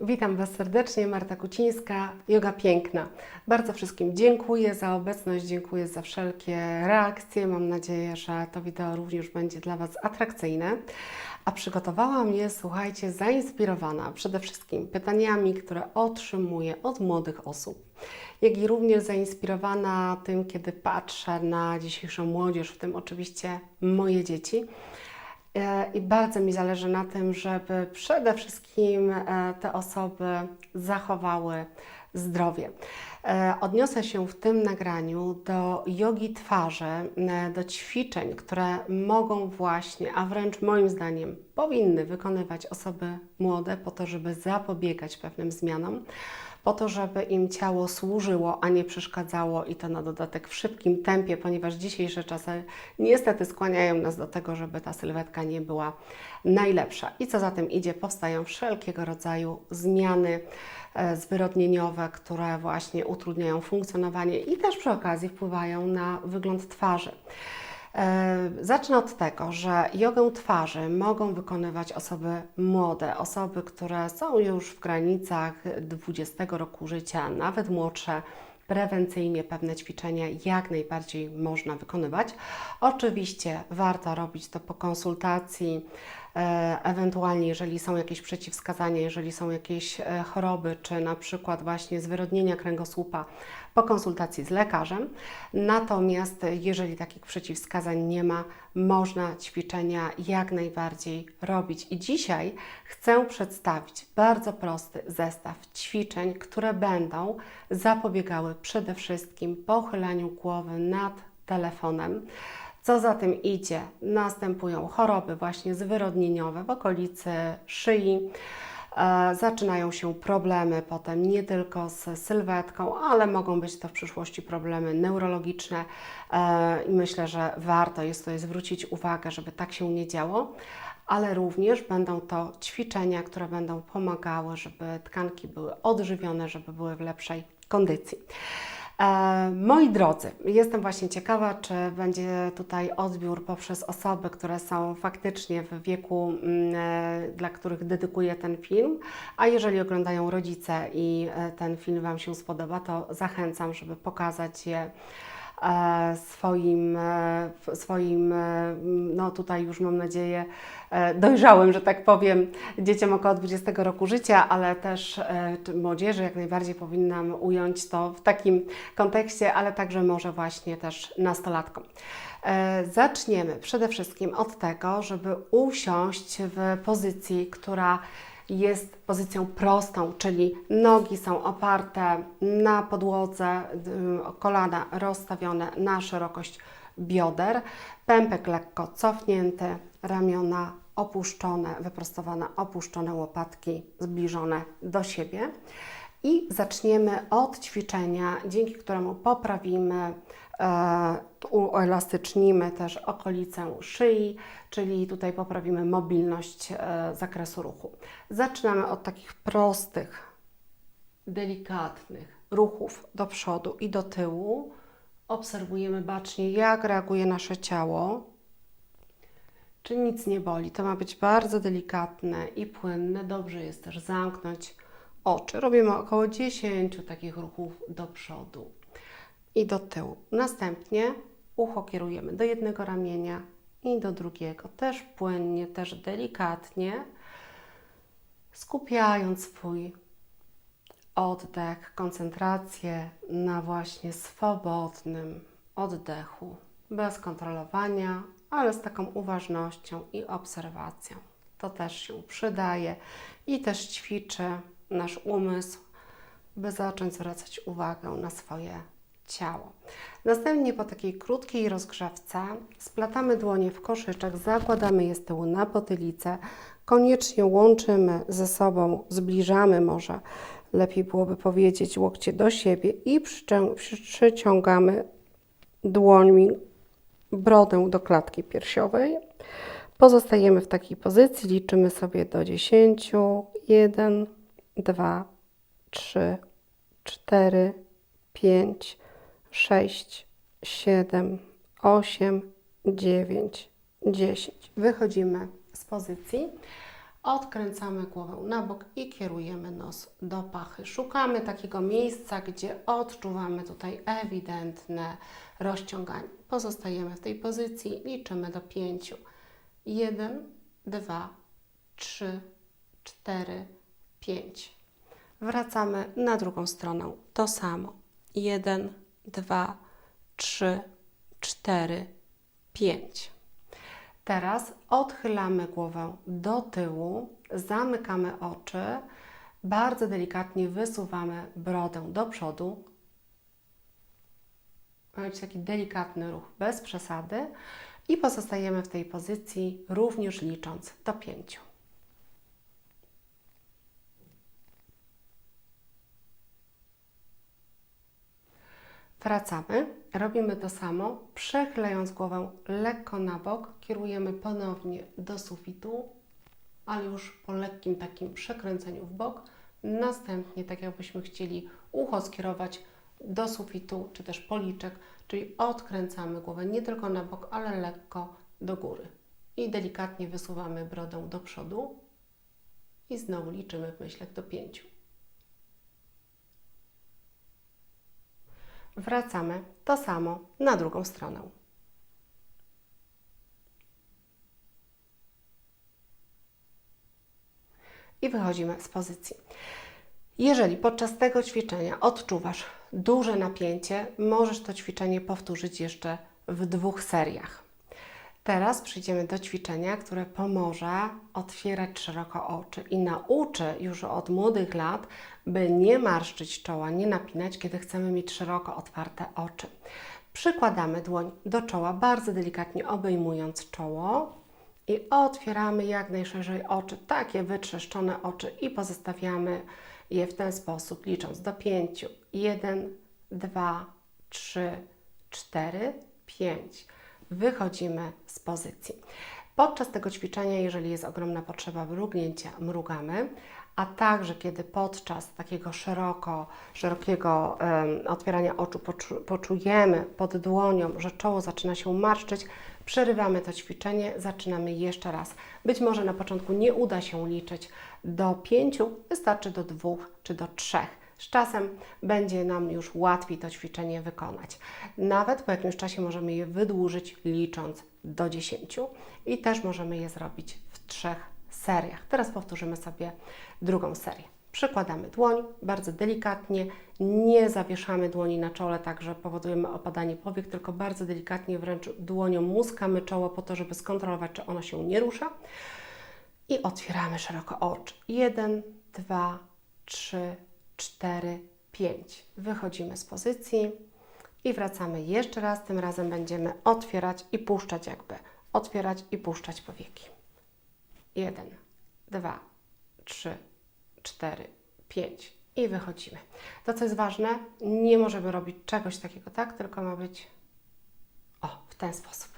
Witam Was serdecznie, Marta Kucińska, Yoga Piękna. Bardzo wszystkim dziękuję za obecność, dziękuję za wszelkie reakcje. Mam nadzieję, że to wideo również będzie dla Was atrakcyjne. A przygotowałam je, słuchajcie, zainspirowana przede wszystkim pytaniami, które otrzymuję od młodych osób, jak i również zainspirowana tym, kiedy patrzę na dzisiejszą młodzież, w tym oczywiście moje dzieci. E, I bardzo mi zależy na tym, żeby przede wszystkim e, te osoby zachowały zdrowie. E, Odniosę się w tym nagraniu do jogi twarzy, do ćwiczeń, które mogą właśnie, a wręcz moim zdaniem powinny wykonywać osoby młode po to, żeby zapobiegać pewnym zmianom po to, żeby im ciało służyło, a nie przeszkadzało i to na dodatek w szybkim tempie, ponieważ dzisiejsze czasy niestety skłaniają nas do tego, żeby ta sylwetka nie była najlepsza. I co za tym idzie, powstają wszelkiego rodzaju zmiany e, zwyrodnieniowe, które właśnie utrudniają funkcjonowanie i też przy okazji wpływają na wygląd twarzy. E, Zacznę od tego, że jogę twarzy mogą wykonywać osoby młode, osoby, które są już w granicach 20 roku życia, nawet młodsze. Prewencyjnie pewne ćwiczenia jak najbardziej można wykonywać. Oczywiście warto robić to po konsultacji, ewentualnie jeżeli są jakieś przeciwwskazania, jeżeli są jakieś e, choroby, czy na przykład właśnie zwyrodnienia kręgosłupa, po konsultacji z lekarzem. Natomiast jeżeli takich przeciwwskazań nie ma, można ćwiczenia jak najbardziej robić. I dzisiaj chcę przedstawić bardzo prosty zestaw ćwiczeń, które będą zapobiegały przede wszystkim pochylaniu głowy nad telefonem. Co za tym idzie, następują choroby właśnie zwyrodnieniowe w okolicy szyi. E, Zaczynają się problemy potem nie tylko z sylwetką, ale mogą być to w przyszłości problemy neurologiczne e, i myślę, że warto jest tutaj zwrócić uwagę, żeby tak się nie działo, ale również będą to ćwiczenia, które będą pomagały, żeby tkanki były odżywione, żeby były w lepszej kondycji. E, moi drodzy, jestem właśnie ciekawa, czy będzie tutaj odbiór poprzez osoby, które są faktycznie w wieku, mm, e, dla których dedykuję ten film, a jeżeli oglądają rodzice i e, ten film Wam się spodoba, to zachęcam, żeby pokazać je swoim, e, swoim, e, no tutaj już mam nadzieję, e, dojrzałym, że tak powiem, dzieciom około 20 roku życia, ale też e, młodzieży jak najbardziej powinnam ująć to w takim kontekście, ale także może właśnie też nastolatkom. E, Zaczniemy przede wszystkim od tego, żeby usiąść w pozycji, która jest pozycją prostą, czyli nogi są oparte na podłodze, d- kolana rozstawione na szerokość bioder, pępek lekko cofnięty, ramiona opuszczone, wyprostowane, opuszczone łopatki zbliżone do siebie. I zaczniemy od ćwiczenia, dzięki któremu poprawimy, uelastycznimy też okolicę szyi, czyli tutaj poprawimy mobilność e, zakresu ruchu. Zaczynamy od takich prostych, delikatnych ruchów do przodu i do tyłu. Obserwujemy bacznie, jak reaguje nasze ciało. Czy nic nie boli? To ma być bardzo delikatne i płynne. Dobrze jest też zamknąć oczy. Robimy około 10 takich ruchów do przodu i do tyłu. Następnie ucho kierujemy do jednego ramienia i do drugiego. Też płynnie, też delikatnie, skupiając swój oddech, koncentrację na właśnie swobodnym oddechu, bez kontrolowania, ale z taką uważnością i obserwacją. To też się przydaje i też ćwiczy nasz umysł, by zacząć zwracać uwagę na swoje ciało. Następnie po takiej krótkiej rozgrzewce splatamy dłonie w koszyczek, zakładamy je z tyłu na potylicę, koniecznie łączymy ze sobą, zbliżamy może, lepiej byłoby powiedzieć, łokcie do siebie i przycią- przy- przyciągamy dłońmi brodę do klatki piersiowej. Pozostajemy w takiej pozycji, liczymy sobie do 10. 1, 2, 3, 4, 5, 6, 7, 8, 9, 10. Wychodzimy z pozycji. Odkręcamy głowę na bok i kierujemy nos do pachy. Szukamy takiego miejsca, gdzie odczuwamy tutaj ewidentne rozciąganie. Pozostajemy w tej pozycji, liczymy do pięciu. Jeden, dwa, trzy, cztery, pięć. Wracamy na drugą stronę. To samo. Jeden, dwa, trzy, cztery, pięć. Teraz odchylamy głowę do tyłu, zamykamy oczy, bardzo delikatnie wysuwamy brodę do przodu. Ma być taki delikatny ruch, bez przesady. I pozostajemy w tej pozycji, również licząc do pięciu. Wracamy, robimy to samo, przechylając głowę lekko na bok, kierujemy ponownie do sufitu, ale już po lekkim takim przekręceniu w bok. Następnie, tak jakbyśmy chcieli ucho skierować do sufitu, czy też policzek, czyli odkręcamy głowę nie tylko na bok, ale lekko do góry. I delikatnie wysuwamy brodę do przodu i znowu liczymy w myślach do pięciu. Wracamy to samo na drugą stronę. I wychodzimy z pozycji. Jeżeli podczas tego ćwiczenia odczuwasz duże napięcie, możesz to ćwiczenie powtórzyć jeszcze w dwóch seriach. Teraz przejdziemy do ćwiczenia, które pomoże otwierać szeroko oczy i nauczy już od młodych lat, by nie marszczyć czoła, nie napinać, kiedy chcemy mieć szeroko otwarte oczy. Przykładamy dłoń do czoła, bardzo delikatnie obejmując czoło i otwieramy jak najszerzej oczy, takie wytrzeszczone oczy i pozostawiamy je w ten sposób, licząc do pięciu. Jeden, dwa, trzy, cztery, pięć wychodzimy z pozycji. Podczas tego ćwiczenia, jeżeli jest ogromna potrzeba mrugnięcia, mrugamy, a także kiedy podczas takiego szeroko, szerokiego um, otwierania oczu poczu, poczujemy pod dłonią, że czoło zaczyna się marszczyć, przerywamy to ćwiczenie, zaczynamy jeszcze raz. Być może na początku nie uda się liczyć do pięciu, wystarczy do dwóch czy do trzech z czasem będzie nam już łatwiej to ćwiczenie wykonać. Nawet po jakimś czasie możemy je wydłużyć licząc do 10 i też możemy je zrobić w trzech seriach. Teraz powtórzymy sobie drugą serię. Przykładamy dłoń bardzo delikatnie, nie zawieszamy dłoni na czole, tak że powodujemy opadanie powiek, tylko bardzo delikatnie wręcz dłonią muskamy czoło po to, żeby skontrolować, czy ono się nie rusza. I otwieramy szeroko oczy. Jeden, dwa, trzy, 4, 5. Wychodzimy z pozycji i wracamy jeszcze raz. Tym razem będziemy otwierać i puszczać jakby. Otwierać i puszczać powieki. 1, 2, 3, 4, 5 i wychodzimy. To, co jest ważne, nie możemy robić czegoś takiego tak, tylko ma być o, w ten sposób.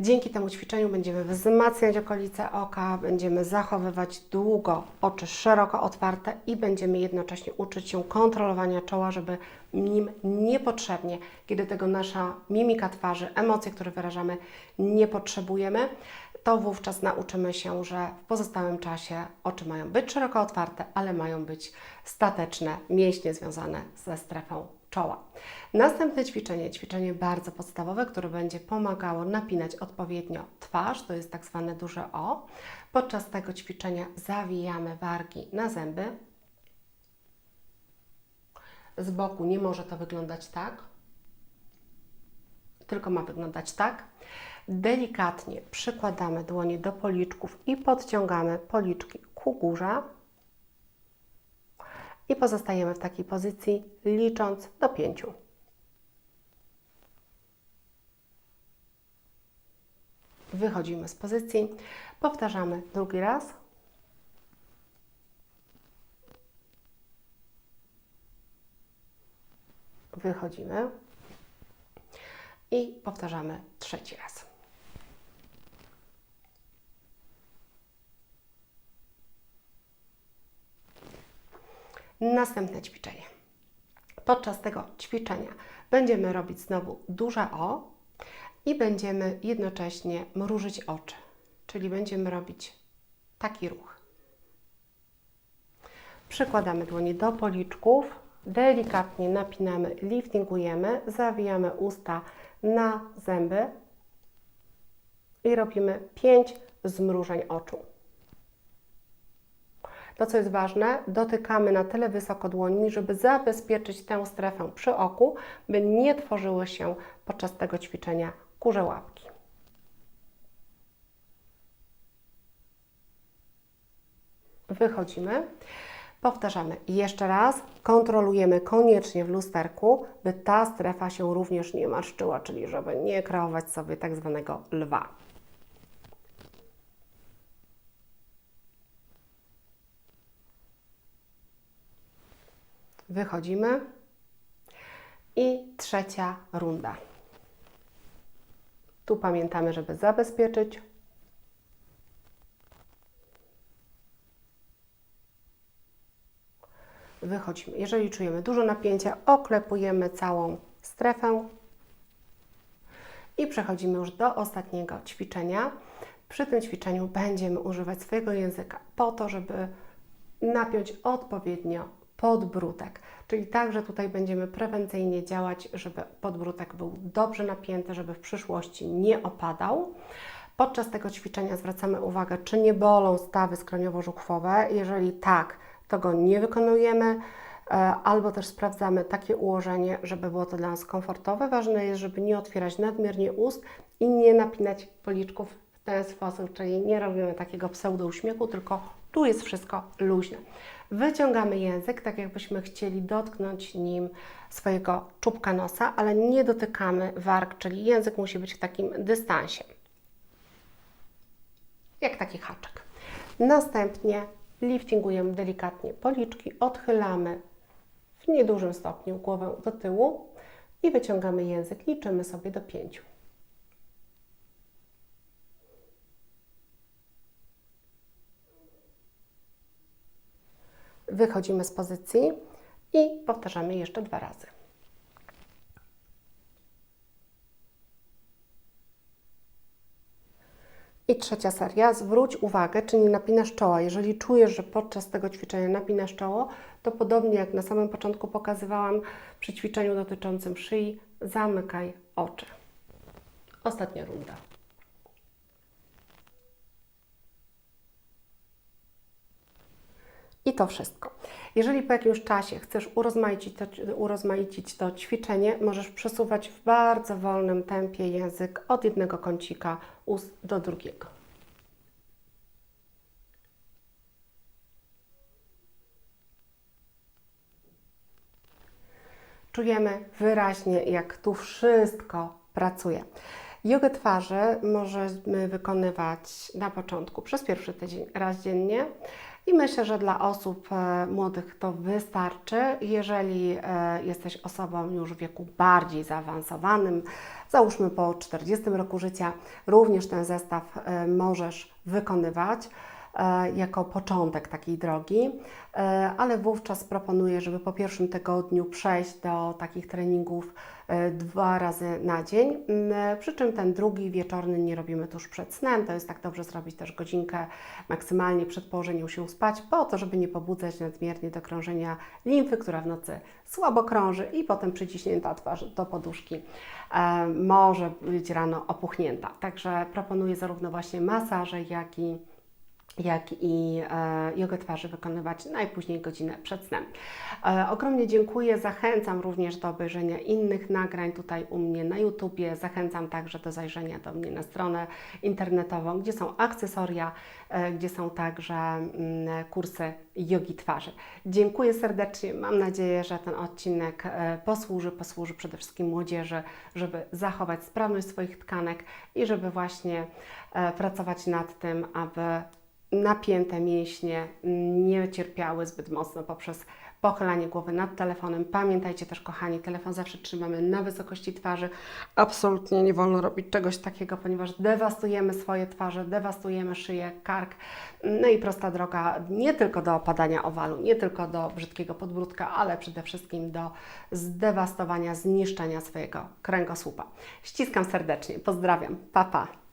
Dzięki temu ćwiczeniu będziemy wzmacniać okolice oka, będziemy zachowywać długo oczy szeroko otwarte i będziemy jednocześnie uczyć się kontrolowania czoła, żeby nim niepotrzebnie, kiedy tego nasza mimika twarzy, emocje, które wyrażamy, nie potrzebujemy, to wówczas nauczymy się, że w pozostałym czasie oczy mają być szeroko otwarte, ale mają być stateczne, mięśnie związane ze strefą czoła. Następne ćwiczenie, ćwiczenie bardzo podstawowe, które będzie pomagało napinać odpowiednio twarz, to jest tak zwane duże O. Podczas tego ćwiczenia zawijamy wargi na zęby. Z boku nie może to wyglądać tak, tylko ma wyglądać tak. Delikatnie przykładamy dłonie do policzków i podciągamy policzki ku górze i pozostajemy w takiej pozycji licząc do pięciu. Wychodzimy z pozycji, powtarzamy drugi raz. Wychodzimy i powtarzamy trzeci raz. Następne ćwiczenie. Podczas tego ćwiczenia będziemy robić znowu duże O i będziemy jednocześnie mrużyć oczy, czyli będziemy robić taki ruch. Przykładamy dłonie do policzków, delikatnie napinamy, liftingujemy, zawijamy usta na zęby i robimy 5 zmrużeń oczu. To, co jest ważne, dotykamy na tyle wysoko dłońmi, żeby zabezpieczyć tę strefę przy oku, by nie tworzyły się podczas tego ćwiczenia kurze łapki. Wychodzimy. Powtarzamy jeszcze raz. Kontrolujemy koniecznie w lusterku, by ta strefa się również nie marszczyła, czyli żeby nie kreować sobie tak zwanego lwa. Wychodzimy. I trzecia runda. Tu pamiętamy, żeby zabezpieczyć. Wychodzimy. Jeżeli czujemy dużo napięcia, oklepujemy całą strefę i przechodzimy już do ostatniego ćwiczenia. Przy tym ćwiczeniu będziemy używać swojego języka po to, żeby napiąć odpowiednio podbródek. Czyli także tutaj będziemy prewencyjnie działać, żeby podbródek był dobrze napięty, żeby w przyszłości nie opadał. Podczas tego ćwiczenia zwracamy uwagę, czy nie bolą stawy skroniowo-żuchwowe. Jeżeli tak, to go nie wykonujemy, e, albo też sprawdzamy takie ułożenie, żeby było to dla nas komfortowe. Ważne jest, żeby nie otwierać nadmiernie ust i nie napinać policzków ten sposób, czyli nie robimy takiego pseudo uśmiechu, tylko tu jest wszystko luźne. Wyciągamy język, tak jakbyśmy chcieli dotknąć nim swojego czubka nosa, ale nie dotykamy warg, czyli język musi być w takim dystansie. Jak taki haczek. Następnie liftingujemy delikatnie policzki, odchylamy w niedużym stopniu głowę do tyłu i wyciągamy język. Liczymy sobie do pięciu. Wychodzimy z pozycji i powtarzamy jeszcze dwa razy. I trzecia seria, zwróć uwagę, czy nie napinasz czoła. Jeżeli czujesz, że podczas tego ćwiczenia napinasz czoło, to podobnie jak na samym początku pokazywałam przy ćwiczeniu dotyczącym szyi, zamykaj oczy. Ostatnia runda. To wszystko. Jeżeli po jakimś czasie chcesz urozmaicić to, urozmaicić to ćwiczenie, możesz przesuwać w bardzo wolnym tempie język od jednego kącika ust do drugiego. Czujemy wyraźnie, jak tu wszystko pracuje. Jogę twarzy możemy wykonywać na początku przez pierwszy tydzień raz dziennie i myślę, że dla osób e, młodych to wystarczy. Jeżeli e, jesteś osobą już w wieku bardziej zaawansowanym, załóżmy po 40 roku życia, również ten zestaw e, możesz wykonywać jako początek takiej drogi, ale wówczas proponuję, żeby po pierwszym tygodniu przejść do takich treningów E, dwa razy na dzień, mm, przy czym ten drugi wieczorny nie robimy tuż przed snem. To jest tak dobrze zrobić też godzinkę maksymalnie przed położeniem się spać, po to, żeby nie pobudzać nadmiernie do krążenia limfy, która w nocy słabo krąży i potem przyciśnięta twarz do poduszki e, może być rano opuchnięta. Także proponuję zarówno właśnie masaże, jak i jak i e, jogę twarzy wykonywać najpóźniej godzinę przed snem. E, ogromnie dziękuję, zachęcam również do obejrzenia innych nagrań tutaj u mnie na YouTubie, zachęcam także do zajrzenia do mnie na stronę internetową, gdzie są akcesoria, e, gdzie są także mm, kursy jogi twarzy. Dziękuję serdecznie, mam nadzieję, że ten odcinek e, posłuży, posłuży przede wszystkim młodzieży, żeby zachować sprawność swoich tkanek i żeby właśnie e, pracować nad tym, aby napięte mięśnie nie cierpiały zbyt mocno poprzez pochylanie głowy nad telefonem. Pamiętajcie też, kochani, telefon zawsze trzymamy na wysokości twarzy. Absolutnie nie wolno robić czegoś takiego, ponieważ dewastujemy swoje twarze, dewastujemy szyję, kark. No i prosta droga nie tylko do opadania owalu, nie tylko do brzydkiego podbródka, ale przede wszystkim do zdewastowania, zniszczenia swojego kręgosłupa. Ściskam serdecznie, pozdrawiam, pa pa!